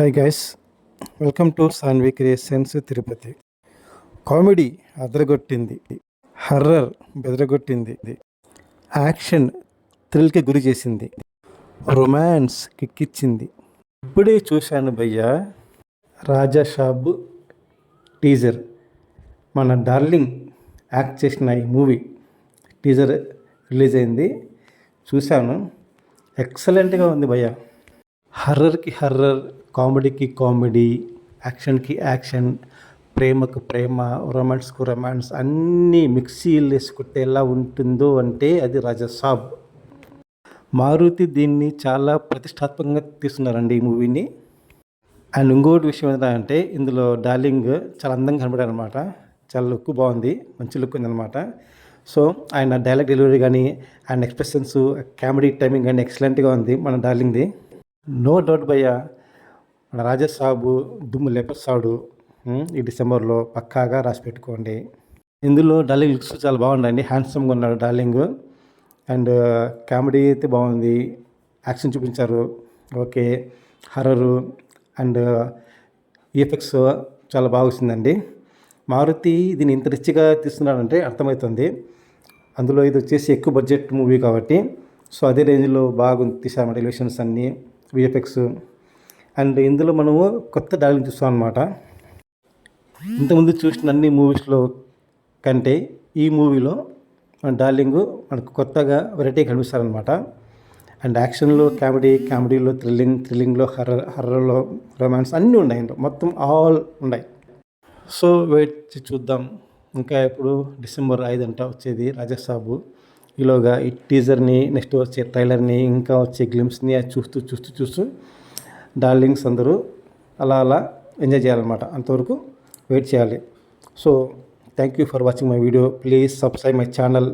Hi guys welcome to Saanvi creations Tirupati comedy అదరగొట్టింది horror బెదరగొట్టింది action థ్రిల్కి గురి చేసింది రొమాన్స్ కిక్కిచ్చింది. ఇప్పుడే చూశాను భయ్యా రాజా షాబ్ టీజర్ మన డార్లింగ్ యాక్ట్ చేసిన ఈ మూవీ టీజర్ రిలీజ్ అయింది. చూశాను. ఎక్సలెంట్గా ఉంది భయ్యా. హర్రర్కి హర్రర్ కామెడీకి కామెడీ యాక్షన్కి యాక్షన్ ప్రేమకు ప్రేమ రొమాన్స్కు రొమాన్స్ అన్నీ మిక్సీలు వేసుకుంటే ఎలా ఉంటుందో అంటే అది రజసాబ్. మారుతి దీన్ని చాలా ప్రతిష్టాత్మకంగా తీస్తున్నారండి ఈ మూవీని. అండ్ ఇంకోటి విషయం ఏంటంటే ఇందులో డార్లింగ్ చాలా అందంగా కనబడారు అనమాట చాలా లుక్ బాగుంది మంచి లుక్ ఉందన్నమాట. సో ఆయన డైలాగ్ డెలివరీ కానీ ఆయన ఎక్స్ప్రెషన్స్ కామెడీ టైమింగ్ కానీ ఎక్సలెంట్గా ఉంది మన డార్లింగ్ది. నో డౌట్ భయ్య. మన రాజసాబు దుమ్ము లేపస్తాడు. ఈ డిసెంబర్లో పక్కాగా రాసి పెట్టుకోండి. ఇందులో డార్లింగ్ లుక్స్ చాలా బాగున్నాయండి హ్యాండ్సమ్గా ఉన్నాడు డార్లింగ్. అండ్ కామెడీ అయితే బాగుంది. యాక్షన్ చూపించారు. ఓకే. హర్రరు అండ్ ఈఫెక్ట్స్ చాలా బాగా వచ్చిందండి. మారుతి దీన్ని ఇంత రిచ్గా తీస్తున్నాడంటే అర్థమవుతుంది. అందులో ఇది వచ్చేసి ఎక్కువ బడ్జెట్ మూవీ కాబట్టి సో అదే రేంజ్లో బాగుంది తీసామన్నమాట ఎలివేషన్స్ అన్నీ. విఎఫ్ఎక్స్ అండ్ ఇందులో మనము కొత్త డార్లింగ్ చూస్తాం అనమాట ఇంతకుముందు చూసిన అన్ని మూవీస్లో కంటే ఈ మూవీలో మన డార్లింగ్ మనకు కొత్తగా వెరైటీ కనిపిస్తారనమాట అండ్ యాక్షన్లో కామెడీ కామెడీలో థ్రిల్లింగ్ థ్రిల్లింగ్లో హర్రర్ హర్రర్లో రొమాన్స్ అన్నీ ఉన్నాయి ఇందులో. మొత్తం ఆల్ ఉన్నాయి. సో వెయిట్ చూద్దాం. ఇంకా ఇప్పుడు డిసెంబర్ ఐదు అంట వచ్చేది రాజసాబు ఈలోగా ఈ టీజర్ని నెక్స్ట్ వచ్చే ట్రైలర్ని ఇంకా వచ్చే గ్లిమ్స్ని అది చూస్తూ చూస్తూ చూస్తూ డార్లింగ్స్ అందరూ అలా అలా ఎంజాయ్ చేయాలన్నమాట. అంతవరకు వెయిట్ చేయాలి. So thank you for watching my video. Please subscribe my channel.